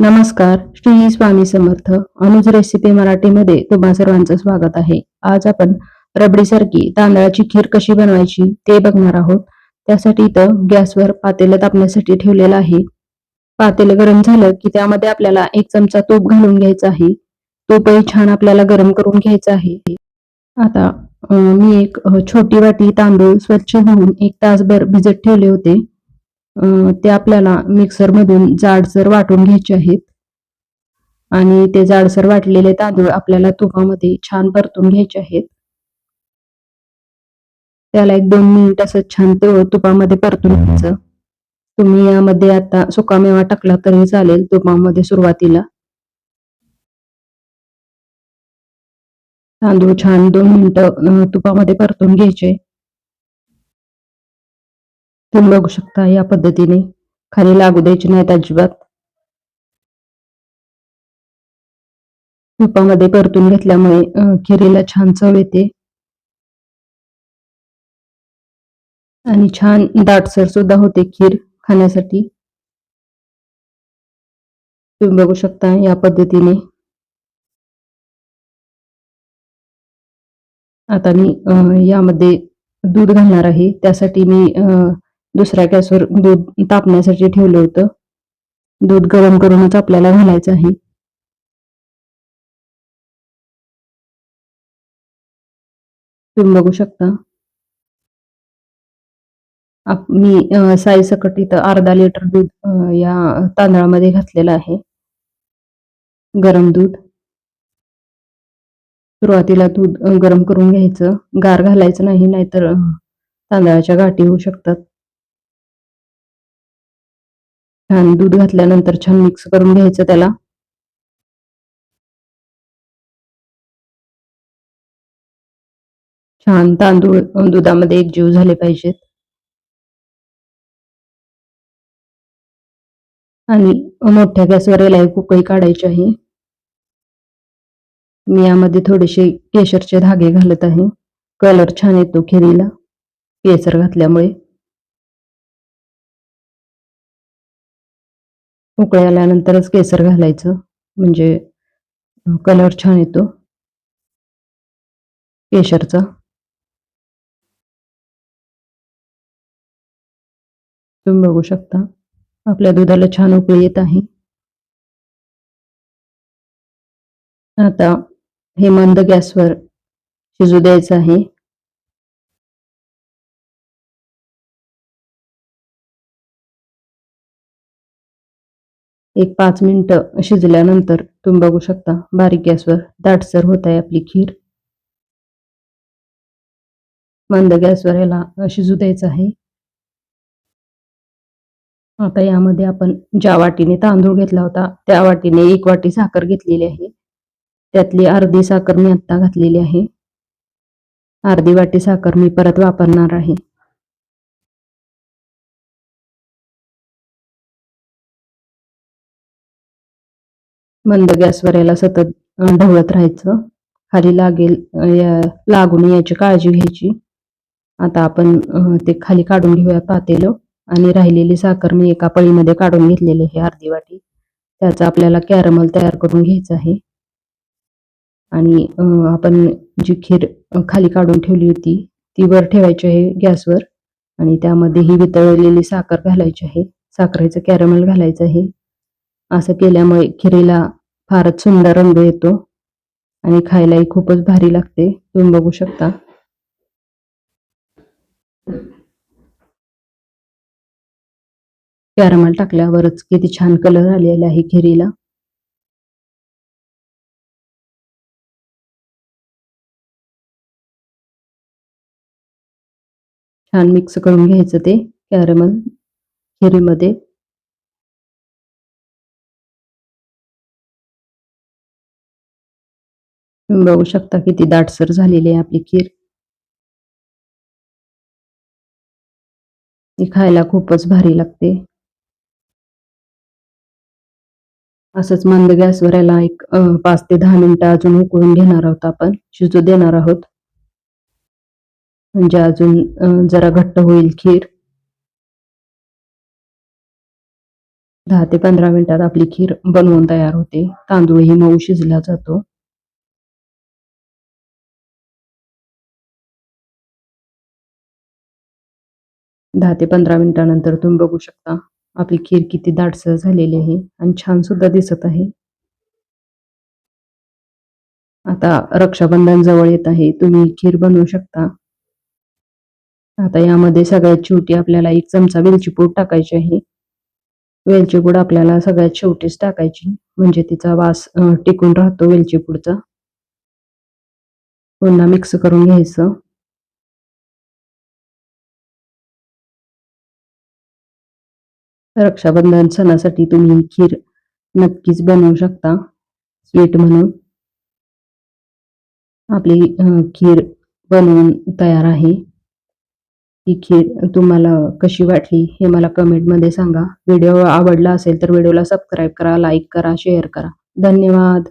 नमस्कार श्री स्वामी समर्थ अनुज रेसिपी मराठीमध्ये तुम्हा सर्वांचं स्वागत आहे. आज आपण रबडीसारखी तांदळाची खीर कशी बनवायची ते बघणार आहोत. त्यासाठी इथं गॅसवर पातेलं तापण्यासाठी ठेवलेलं आहे. पातेलं गरम झालं की त्यामध्ये आपल्याला एक चमचा तूप घालून घ्यायचं आहे. तूपही छान आपल्याला गरम करून घ्यायचं आहे. आता मी एक छोटी वाटी तांदूळ स्वच्छ धुवून एक तासभर भिजत ठेवले होते. ते आपल्याला मिक्सर मधून जाडसर वाटून घ्यायचे आहेत. आणि ते जाडसर वाटलेले तांदूळ आपल्याला तुपामध्ये छान परतून घ्यायचे आहेत. त्याला एक दोन मिनिट असं छान तुपामध्ये परतून घ्यायचं. तुम्ही यामध्ये आता सुकामेवा टाकला तरी चालेल तुपामध्ये सुरुवातीला. तांदूळ छान दोन मिनिटं तुपामध्ये परतून घ्यायचे. तुम्ही बघू शकता या पद्धतीने खाली लागू द्यायची नाहीत अजिबात. तुपामध्ये परतून घेतल्यामुळे खिरीला छान चव येते. आणि छान दाटसर सुद्धा होते खीर खाण्यासाठी. तुम्ही बघू शकता या पद्धतीने. आता मी यामध्ये दूध घालणार आहे. त्यासाठी मी अं, दुसऱ्या गॅसवर दूध तापण्यासाठी ठेवलं होतं. दूध गरम करूनच आपल्याला घालायचं आहे. तुम्ही बघू शकता. मी साई सकट इथं अर्धा लिटर दूध या तांदळामध्ये घातलेलं आहे. गरम दूध. सुरुवातीला दूध गरम करून घ्यायचं. गार घालायचं नाही नाहीतर तांदळाच्या गाठी होऊ शकतात. छान दूध घातल्यानंतर छान मिक्स करून घ्यायचं त्याला. छान तांदूळ दुधामध्ये एक जीव झाले पाहिजेत. आणि मोठ्या गॅसवर याला एक उकळी काढायची आहे. मी यामध्ये थोडेसे केशरचे धागे घालत आहे. कलर छान येतो खिरीला. केसर घातल्यामुळे. उकळी आल्यानंतरच केसर घालायचं. म्हणजे कलर छान येतो. केशरचा. तुम्ही बघू शकता. आपल्या दुधाला छान उकळी येत आहे. आता हे मंद गॅसवर शिजू द्यायचं आहे. एक पाच मिनिटं शिजल्यानंतर तुम्ही बघू शकता बारीक गॅसवर दाटसर होत आहे आपली खीर. मंद गॅसवर याला शिजू द्यायचं आहे. आता यामध्ये आपण ज्या वाटीने तांदूळ घेतला होता त्या वाटीने एक वाटी साखर घेतलेली आहे. त्यातली अर्धी साखर मी आत्ता घातलेली आहे. अर्धी वाटी साखर मी परत वापरणार आहे. मंद गॅसवर याला सतत ढवळत राहायचं. खाली लागेल या- लागू नये याची काळजी घ्यायची. आता आपण ते खाली काढून घेऊया पातेलं आणि राहिलेली साखर मी एका पळीमध्ये काढून घेतलेली आहे अर्धी वाटी. त्याचा आपल्याला कॅरमल तयार करून घ्यायचा आहे. आणि आपण जी खीर खाली काढून ठेवली होती ती वर ठेवायची आहे गॅसवर आणि त्यामध्ये ही वितळलेली साखर घालायची आहे. साखरेचं कॅरमल घालायचं आहे. असं केल्यामुळे खिरीला फारच सुंदर रंग येतो. आणि खायलाही खूपच भारी लागते. तुम्ही बघू शकता. कॅरमल टाकल्यावरच किती छान कलर आलेला आहे खिरीला. छान मिक्स करून घ्यायचं ते कॅरमल खिरीमध्ये. तुम्ही बघू शकता किती दाटसर झालेली आहे आपली खीर. ती खायला खूपच भारी लागते. असंच मंद गॅसवर याला एक पाच ते दहा मिनिटं अजून उकळून घेणार आहोत आपण. शिजू देणार आहोत. म्हणजे अजून जरा घट्ट होईल खीर. दहा ते पंधरा मिनिटात आपली खीर बनवून तयार होते. तांदूळही मऊ शिजला जातो. दहा ते पंधरा मिनिटानंतर तुम्ही बघू शकता आपली खीर किती दाटसर झालेली आहे आणि छान सुद्धा दिसत आहे. आता रक्षाबंधन जवळ येत आहे तुम्ही खीर बनवू शकता. आता यामध्ये सगळ्यात शेवटी आपल्याला एक चमचा वेलची पूड टाकायची आहे. वेलची पूड आपल्याला सगळ्यात शेवटीच टाकायची म्हणजे तिचा वास टिकून राहतो वेलची पूडचा. पुन्हा मिक्स करून घ्यायचं. रक्षाबंधन सणासाठी तुम्ही ही खीर नक्कीच बनवू शकता. स्वीट म्हणून. आपली खीर बनवून तयार आहे. ही खीर तुम्हाला कशी वाटली हे मला कमेंटमध्ये सांगा. व्हिडिओ आवडला असेल तर व्हिडिओला सबस्क्राईब करा लाईक करा शेअर करा. धन्यवाद.